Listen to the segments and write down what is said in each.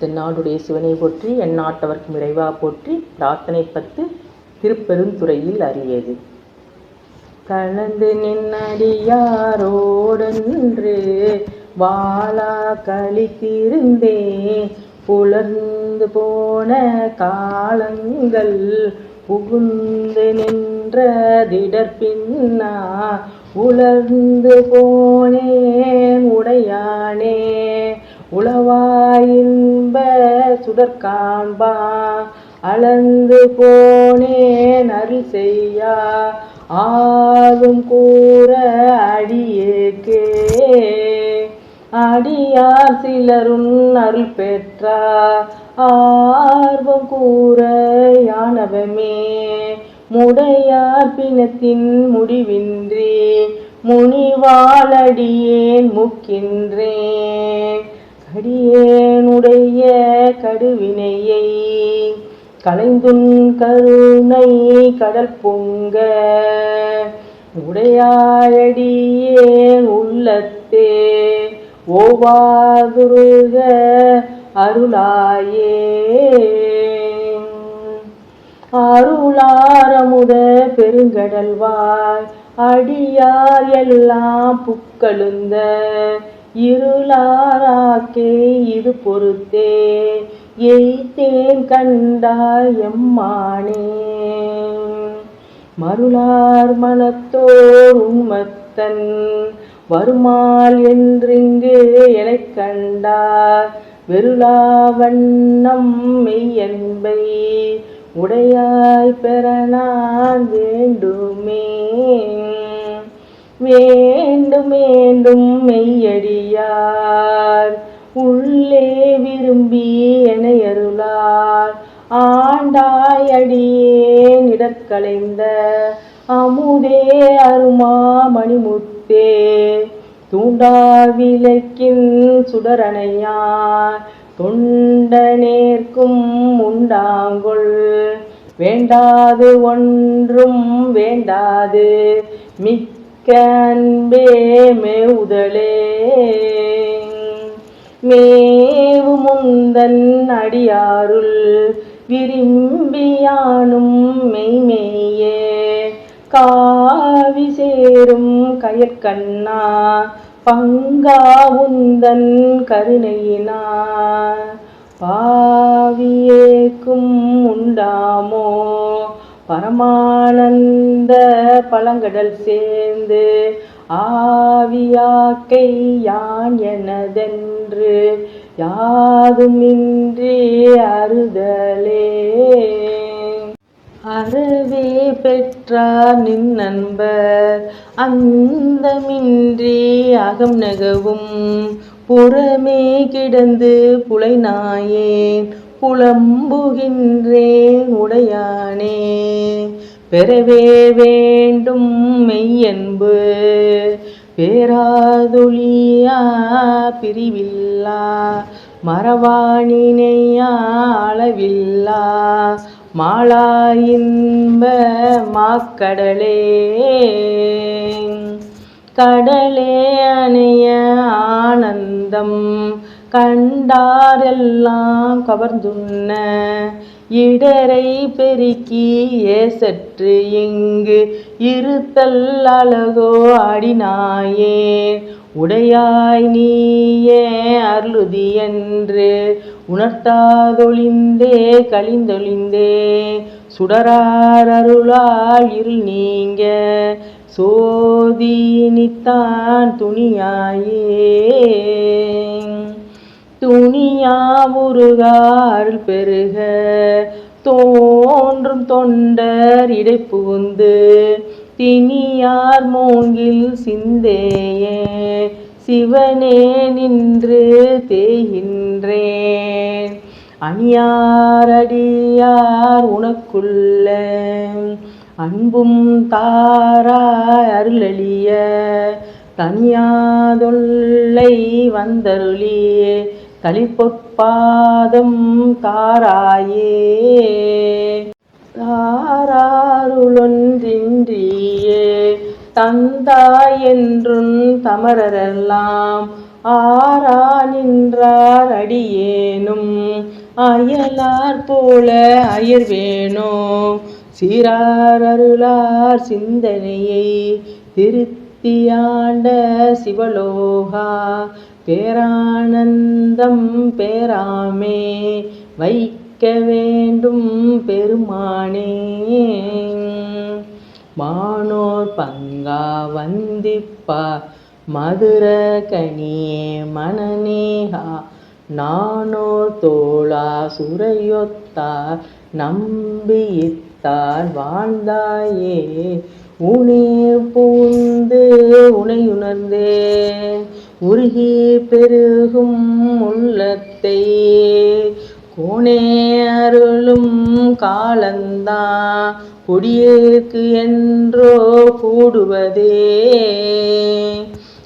தென்னாடுடைய சிவனை போற்றி எந்நாட்டவர்க்கும் இறைவா போற்றி பிரார்த்தனை பத்து திருப்பெருந்துறையில் அறியது கலந்து நின்னடியாரோடன்று வாழா கழித்திருந்தேன் புலர்ந்து போன காலங்கள் புகுந்து நின்ற திடற்பின்னா உலர்ந்து போனேன் உடையானே. உளவாயின்ப சுடற்காண்பா அளந்து போனேன் அருள் செய்யா ஆளும் கூற அடியேக்கே அடியார் சிலரும் அருள் பெற்றா ஆர்வம் கூற யானவமே. முடையார் பிணத்தின் முடிவின்றி முனிவாளடியேன் முக்கின்றேன். அடியேனுடைய கடுவினையை கலைந்துன் கருணை கடல் பொங்க. உடையாயடியேன் உள்ளத்தே ஓவாதுருக அருளாயே. அருளாரமுத பெருங்கடல்வாய் அடியார் எல்லாம் புக்களுந்த இருளாராக்கே இது பொறுத்தே. எய்தேன் கண்டாய் எம்மானே மருளார் மனத்தோர் உண்மத்தன் வருமால் என்றிங்கு எனக் கண்டார். வெருளா வண்ணம் மெய்யன்பை உடையாய் பெற நான் வேண்டுமே. வேண்டும் வேண்டும் மெய்யடியார். உள்ளே விரும்பி என அருளார். ஆண்டாயடியே அடியேன் அமுதே அருமா மணிமுத்தே. தூண்டா விளக்கின் சுடரணையார். தொண்டனேற்கும் உண்டாங்கொள். வேண்டாது ஒன்றும் வேண்டாது. மிக்க கண்பே மேவுதலே மேவு முந்தன் அடியாருள் விரும்பியானும் மெய்மேயே காவி சேரும் கயற்கண்ணா பங்கா உந்தன் கருணையினா. பாவியேக்கும் உண்டாமோ பரமானந்த பழங்கடல் சேர்ந்து ஆவியாக்கை யான் எனதென்று யாதுமின்றி அறுதலே அறவே பெற்றார் நின் நண்பர் அந்தமின்றி அகம் நகவும் புறமே கிடந்து புலைநாயேன் புலம்புகின்றேன் உடையானே. பெறவே வேண்டும் மெய்யன்பு. பேராதொழியா பிரிவில்லா. மரவாணினையா அளவில்லா. மாளா இன்ப மாக்கடலே கடலே அணைய ஆனந்தம். கண்டாரெல்லாம் கவர்ந்துண்ண. இடரை பெருக்கி ஏசற்று இங்கு இருத்தல் அழகோ அடினாயே உடையாய் நீயே அருளுதி என்று உணர்த்தாதொழிந்தே கழிந்தொழிந்தே. சுடரார் அருளால் இருள் நீங்க சோதினித்தான் துணியாயே. துணியாவுருகார் பெருக. தோன்றும் தொண்டர் இடை புகுந்து திணியார் மூங்கில் சிந்தேயே. சிவனே நின்று தேகின்றேன் அணியாரடியார் உனக்குள்ள அன்பும் தாராய் அருளளிய. தனியாதொல்லை வந்தருளியே. தளிப்பொற்பாதம் தாராயே. தாராருளொன்றின்றியே. தந்தாய் என்றும் தமரரெல்லாம் ஆரா நின்றார் அடியேனும். அயலார் போல அயர்வேனோ. சீரார் அருளார் சிந்தனையை திருத்தியாண்ட சிவலோகா. பேரானந்தம் பேராமே வைக்க வேண்டும் பெருமானே. மானோர் பங்கா வந்திப்பா மதுர கனியே மனநேகா. நானோர் தோளா சுரையொத்தார் நம்பியித்தார் வாழ்ந்தாயே. உனே பூந்து உனையுணர்ந்தே உருகி பெருகும் உள்ளத்தை கோணே அருளும் காலந்தா. கொடியேற்கு என்றோ கூடுவதே.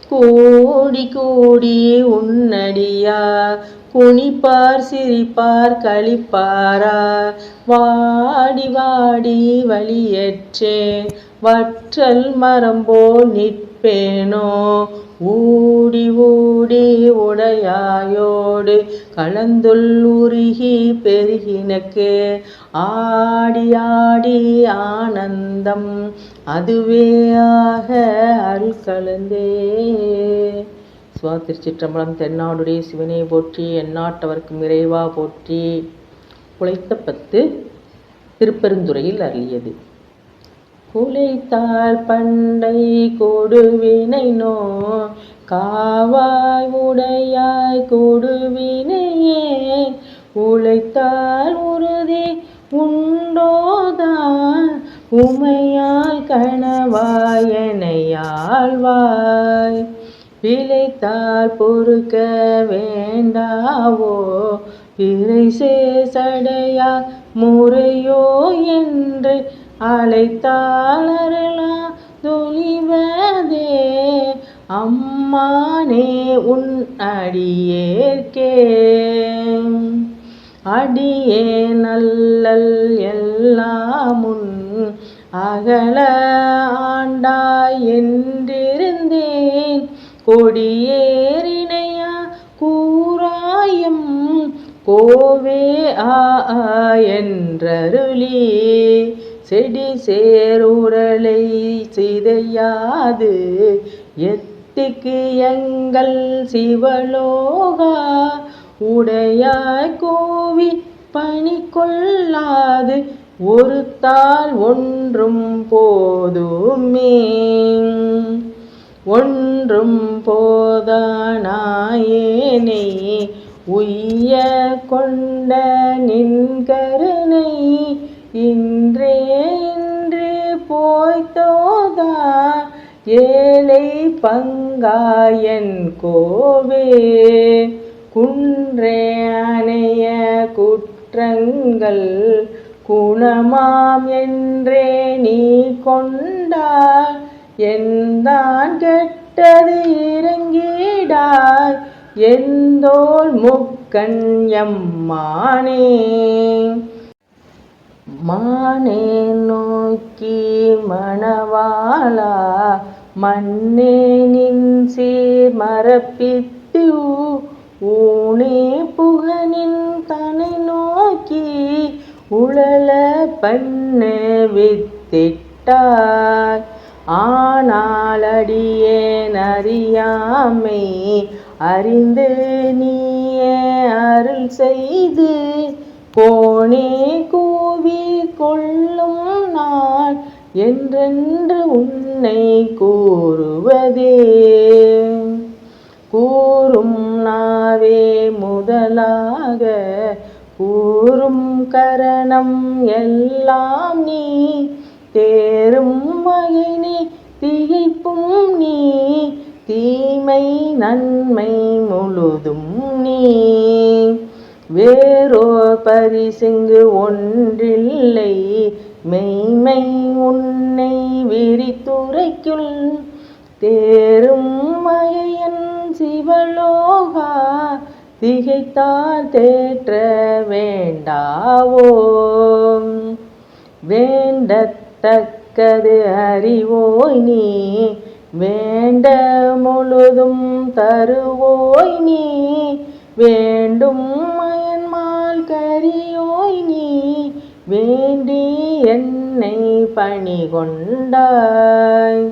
கூடி கூடி உன்னடியா. குனிப்பார் சிரிப்பார் களிப்பாரா? வாடி வாடி வழியற்றேன் வற்றல் மரம்போ நிற்பேனோ? ஊடி ஊடி உடையாயோடு கலந்துள் உருகி பெருகினக்கு ஆடி ஆடி ஆனந்தம் அதுவே ஆக அருள் கலந்தே. சிவா திருச்சிற்றம்பலம் தென்னாடுடைய சிவனை போற்றி எந்நாட்டவர்க்கும் இறைவா போற்றி உழைத்த பத்து திருப்பெருந்துறையில் அருளியது. குலைத்தார் பண்டை கொடுவினை நோ காவாய் உடையாய் கொடுவினையே. உழைத்தால் உறுதி உண்டோதான் உமையால் கணவாயனையாழ்வாய் விளைத்தால் பொறுக்க வேண்டாவோ? பிறை சேசடையா முறையோ என்று அழைத்தால் துணிவதே. அம்மானே உன் அடியேற்கே. அடியே நல்லல் எல்லாமுன் அகல ஆண்டாய் என்றிருந்தேன் கொடியேறினையா? கூறாயம் கோவே ஆ ஆ செடி சேருடலை சிதையாது எத்திக்கு எங்கள் சிவலோகா. உடையாய் கோவி பணி கொள்ளாது ஒரு தாள் ஒன்றும் போதுமே. ஒன்றும் போதானாயேனை உய்ய கொண்ட நின் கருணை இன்றே இன்று போய்த்தோதா ஏழை பங்காயன் கோவே. குன்றே அணைய குற்றங்கள் குணமாம் என்றே நீ கொண்டாய் எந்தான் கெட்டது இறங்கிடாய்? எந்தோல் முக்கண் எம்மானே மானே நோக்கி மணவாளா? மண்ணே நின் மரப்பித்து ஊனே புகனின் தனை நோக்கி உழல பண்ண வித்திட்டாய். ஆனால் அடியேன் அறியாமை அறிந்து நீயே அருள் செய்து கோணே கூவி கொள்ளும் நாள் என்றென்று உன்னை கூறுவதே. கூறும் நாவே முதலாக கூறும் கரணம் எல்லாம் நீ தேரும் வகை நீ திகைப்பும் நீ தீமை நன்மை முழுதும் நீ. வேறோ பரிசிங்கு ஒன்றில்லை மெய்மை உன்னை விரித்துரைக்குள். தேரும் மகையன் சிவலோகா திகைத்தால் தேற்ற வேண்டாவோ? வேண்ட தக்கது அறிவோய் நீ வேண்ட முழுதும் தருவோய் நீ வேண்டும் மயன்மால் கரியோய் நீ வேண்டி என்னை பணி கொண்டாய்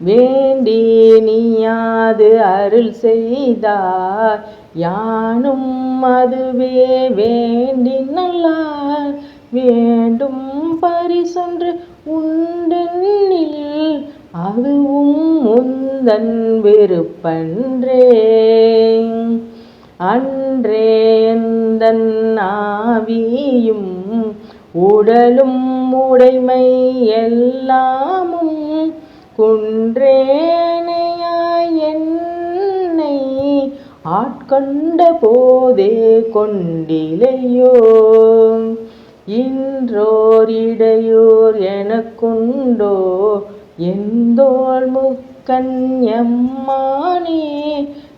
வேண்டி நீயாது அருள் செய்தார் யானும் அதுவே வேண்டி நல்லார். வேண்டும் பரிசொன்று உண்டென்னில் அதுவும் முந்தன் விருப்பன்றே. அன்றேந்தன் ஆவியும் உடலும் உடைமை எல்லாமும் குன்றேனையாய் என்னை ஆட்கொண்ட போதே கொண்டிலையோ. இன்றோர் எனக்குண்டோ? எந்தோள் முக்கன் எம்மானே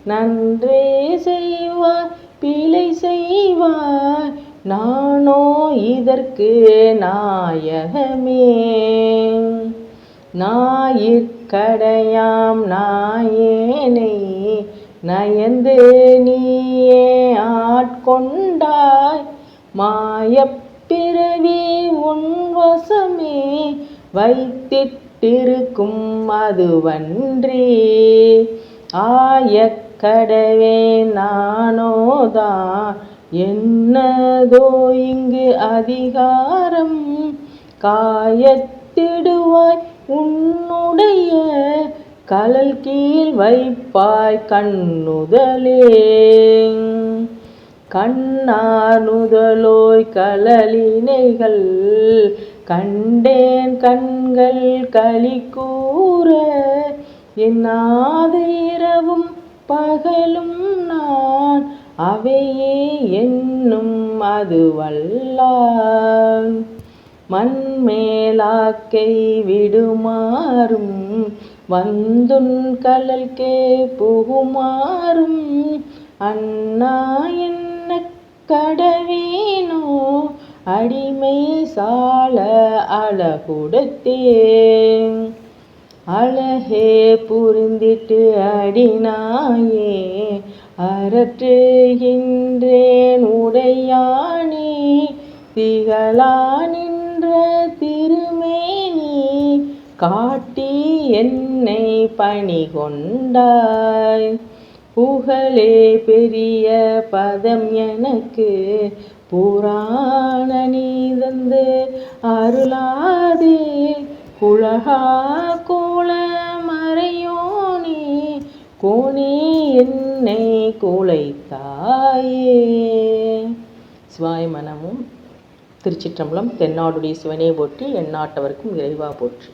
நன்றே செய்வார் பிழை செய்வார் நானோ இதற்கு நாயகமே. நாயிற்கடையாம் நாயேனை நயந்து நீயே ஆட்கொண்டாய் மாயப் உன் வசமே வைத்திட்டிருக்கும் அதுவன்றி. ஆயக்கடவே நானோதான் என்னதோ இங்கு அதிகாரம் காயத்திடுவாய் உன்னுடைய கலல் கீழ் வைப்பாய் கண்ணுதலே. கண்ணானுதலோய் கலலினைகள் கண்டேன் கண்கள் களி கூற என்னாது இரவும் பகலும் நான் அவையே என்னும் அது வல்லான் மண்மேலாக்கை விடுமாறும் வந்துன் கலல்கே புகுமாறும் அண்ணா என் கடவேனோ அடிமை சால அழகுடத்தேன். அழகே புரிந்திட்டு அடினாயே அரற்றுகின்றேன் உடையானே. திகழா நின்ற திருமேனி காட்டி என்னை பணி கொண்டாய் புகழே பெரிய பதம் எனக்கு. புராண நீ தந்து அருளாதே குழகா கோல மறையோனே கோணே என்னை குலைத்தாயே. சிவாய மனமும் திருச்சிற்றம்பலம் தென்னாடுடைய சிவனே போற்றி எந்நாட்டவருக்கும் இறைவா போற்றி.